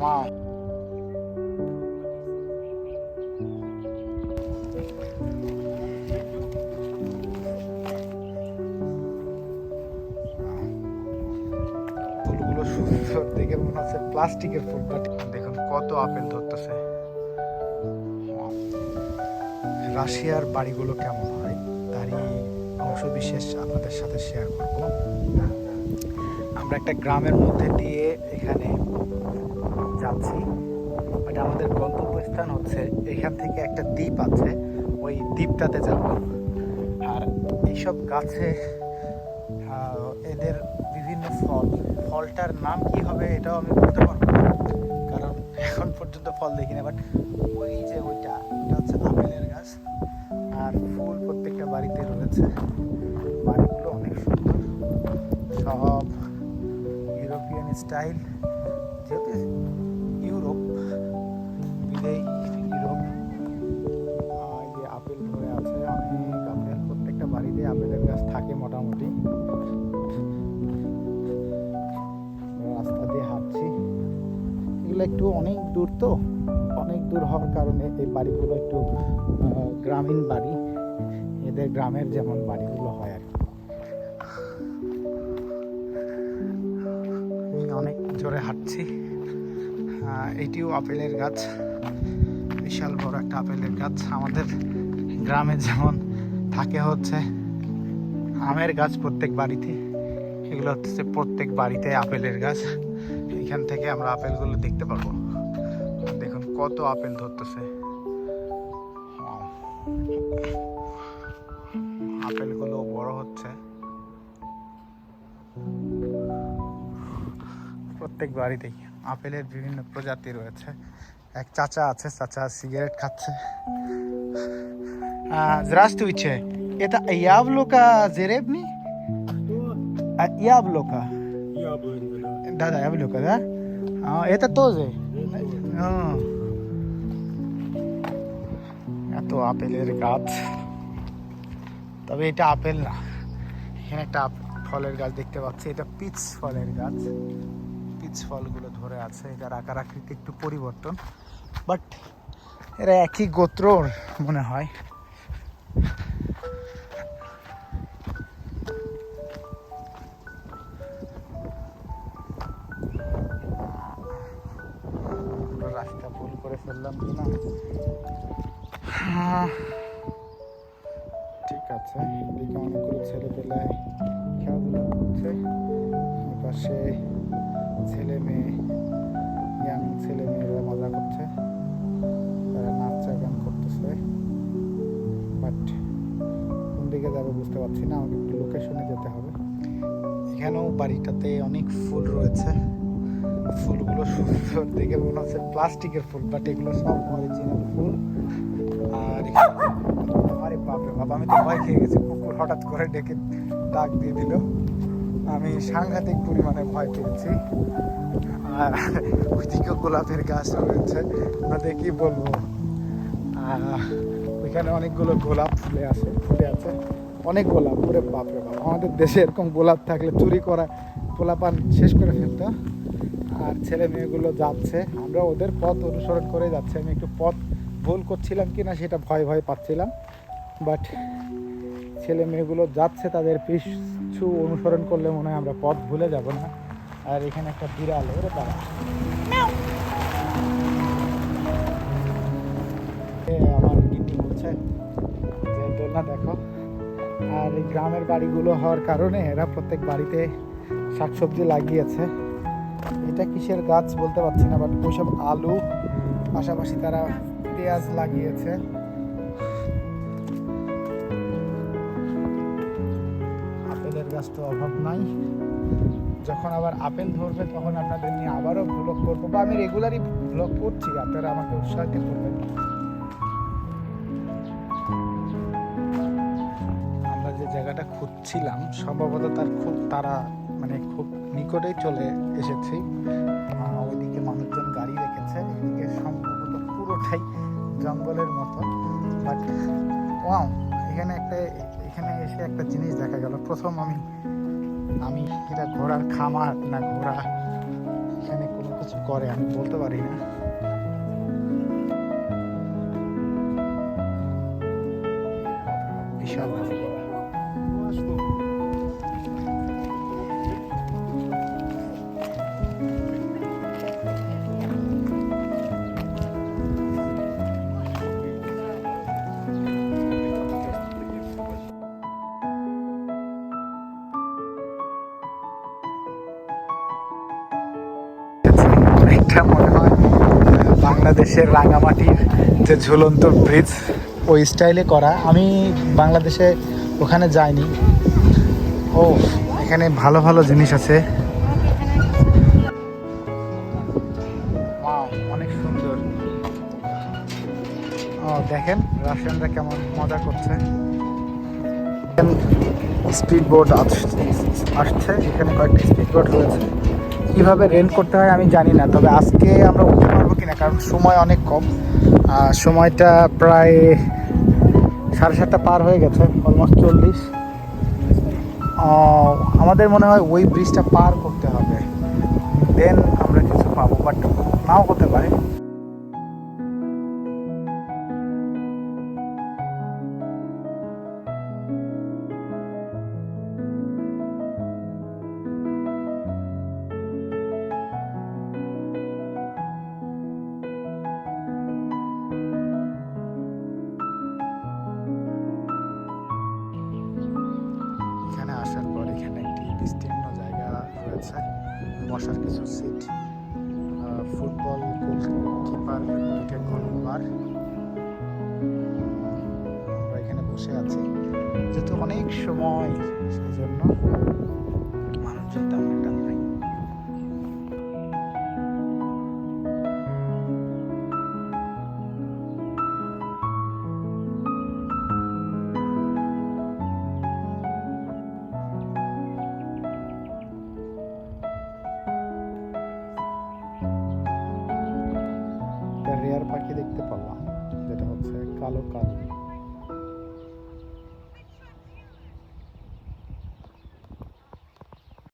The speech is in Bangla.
ওয়াও ফুলগুলো সুন্দর দেখে মনে হচ্ছে প্লাস্টিকের ফুল দেখুন কত আপেল ধরতেছে। রাশিয়ার বাড়িগুলো কেমন হয়? তারই অংশ বিশেষ আপনাদের সাথে শেয়ার করব। আমরা একটা গ্রামের মধ্যে দিয়ে এখানে যাচ্ছি বাট আমাদের গন্তব্যস্থান হচ্ছে এখান থেকে একটা দ্বীপ আছে। ওই দ্বীপটাতে যাব। আর এইসব গাছে এদের বিভিন্ন ফল। ফলটার নাম কি হবে এটাও আমি বলতে পারব না, কারণ এখন পর্যন্ত ফল দেখিনি। বাট ওই যে ওইটা ওটা হচ্ছে আপেলের গাছ। আর ফুল প্রত্যেকটা বাড়িতে রয়েছে। বাড়িগুলো অনেক সুন্দর। সব ইউরোপিয়ান স্টাইল। আপেলের গাছ থাকে মোটামুটি। রাস্তা দিয়ে হাঁটছি। এগুলো একটু অনেক দূর তো, অনেক দূর হওয়ার কারণে এই বাড়িগুলো একটু গ্রামীণ বাড়ি। এদের গ্রামের যেমন বাড়িগুলো হয় আর কি। অনেক জোরে হাঁটছি। এটিও আপেলের গাছ। বিশাল বড় একটা আপেলের গাছ। আমাদের গ্রামে যেমন থাকে হচ্ছে আমের গাছ প্রত্যেক বাড়িতে এগুলো হচ্ছে প্রত্যেক বাড়িতে আপেলের গাছ এখান থেকে আমরা আপেলগুলো দেখতে পারবো দেখুন কত আপেল ধরতেছে Wow. আপেলগুলো বড় হচ্ছে প্রত্যেক বাড়িতেই আপেলের বিভিন্ন প্রজাতি রয়েছে এক চাচা আছে চাচা সিগারেট খাচ্ছে А, Здравствуйте. Это яблоко зеребни? А, Яблоко. Яблонька, да. Да, да, яблоко, да? А, это тоже. А. এত আপেলের গাছ তবে এটা আপেল না এখানে একটা আপ- ফলের গাছ দেখতে পাচ্ছি এটা পিচ ফলের গাছ পিচ ফলগুলো ধরে আছে এটার আকার আকৃতি একটু পরিবর্তন বাট এরা একই গোত্রর মনে হয় রাস্তা ভুল করে ফেললাম কি না? হ্যাঁ, ঠিক আছে এদিকে অনেকগুলো ছেলে পেলে খেলাধুলা করছে। পাশে ছেলে মেয়ে ইয়াং ছেলে মেয়েরা মজা করছে। তারা নাচা গান করতেছে। বাট কোন দিকে যাবে বুঝতে পারছি না আমাকে একটু লোকেশনে যেতে হবে। এখানেও বাড়িটাতে অনেক ফুল রয়েছে। ফুলগুলো সুন্দর দেখে মনে হচ্ছে প্লাস্টিকের ফুল বাট এগুলো সব অরিজিনাল ফুল। আর আরে বাপরে বাপ, আমি তো ভয় খেয়ে গেছি। কুকুর হঠাৎ করে ডেকে ডাক দিয়ে দিল। আমি সাংঘাতিক পরিমাণে ভয় পেয়েছি। আর ওইদিকে গোলাপের গাছ রয়েছে, আপনাদের কি বলব? ওইখানে অনেকগুলো গোলাপ ফুলে আছে ফুলে আছে। অনেক গোলাপ, ওরে বাপরে বাপ। আমাদের দেশে এরকম গোলাপ থাকলে চুরি করা গোলাপান শেষ করে ফেলতো। আর ছেলে মেয়েগুলো যাচ্ছে। আমরা ওদের পথ অনুসরণ করে যাচ্ছি। আমি একটু পথ ভুল করছিলাম কি না সেটা ভয় ভয় পাচ্ছিলাম। বাট ছেলে মেয়েগুলো যাচ্ছে, তাদের পিছু অনুসরণ করলে মনে হয় আমরা পথ ভুলে যাব না। আর এখানে একটা বিড়াল, ওরে বাবা। আমার গিন্নি বলছে যে, দোলনা দেখো। আর এই গ্রামের বাড়িগুলো হওয়ার কারণে এরা প্রত্যেক বাড়িতে শাকসবজি লাগিয়েছে। এটা কিসের গাছ বলতে পারছি না বাট ওইসব আলু, পাশাপাশি তারা পেঁয়াজ লাগিয়েছে। আপেলের গাছ তো অভাব নাই। যখন আবার আপেল ধরবে, তখন আপনাদের নিয়ে আবারও ব্লগ করব। বা আমি রেগুলারই ব্লগ করছি, আপনারা আমাকে উৎসাহিত করবেন। জায়গাটা খুঁজছিলাম, সম্ভবত তার খুব তারা মানে খুব নিকটেই চলে এসেছি। ওইদিকে মানুষজন গাড়ি রেখেছে, এদিকে সম্ভবত পুরোটাই জঙ্গলের মতো। বাট ওয়াও এখানে একটা, এখানে এসে একটা জিনিস দেখা গেল। প্রথম আমি আমি এটা ঘোড়ার খামার না ঘোড়া, এখানে কোনো কিছু করে, আমি বলতে পারি না। বিশাল বড় অনেকটা মনে হয়। বাংলাদেশের রাঙামাটির যে ঝুলন্ত ব্রিজ ওই স্টাইলে করা। আমি বাংলাদেশে ওখানে যাইনি। ও, এখানে ভালো ভালো জিনিস আছে। অনেক সুন্দর। ও, দেখেন রাশিয়ানরা কেমন মজা করছে। স্পিড বোট আসছে। এখানে কয়েকটি স্পিড বোট রয়েছে। কীভাবে রেন্ট করতে হয় আমি জানি না, তবে আজকে আমরা উঠতে পারব কিনা, কারণ সময় অনেক কম। সময়টা প্রায় সাড়ে সাতটা পার হয়ে গেছে অলমোস্ট চল্লিশ। আমাদের মনে হয় ওই ব্রিজটা পার করতে হবে। দেন আমরা কিছু পাবো বাট নাও দুইটা গোলবার আমরা এখানে বসে আছি। যেহেতু অনেক সময় সেই জন্য একটা রেয়ার পাখি দেখতে পেলাম যেটা হচ্ছে কালো কাল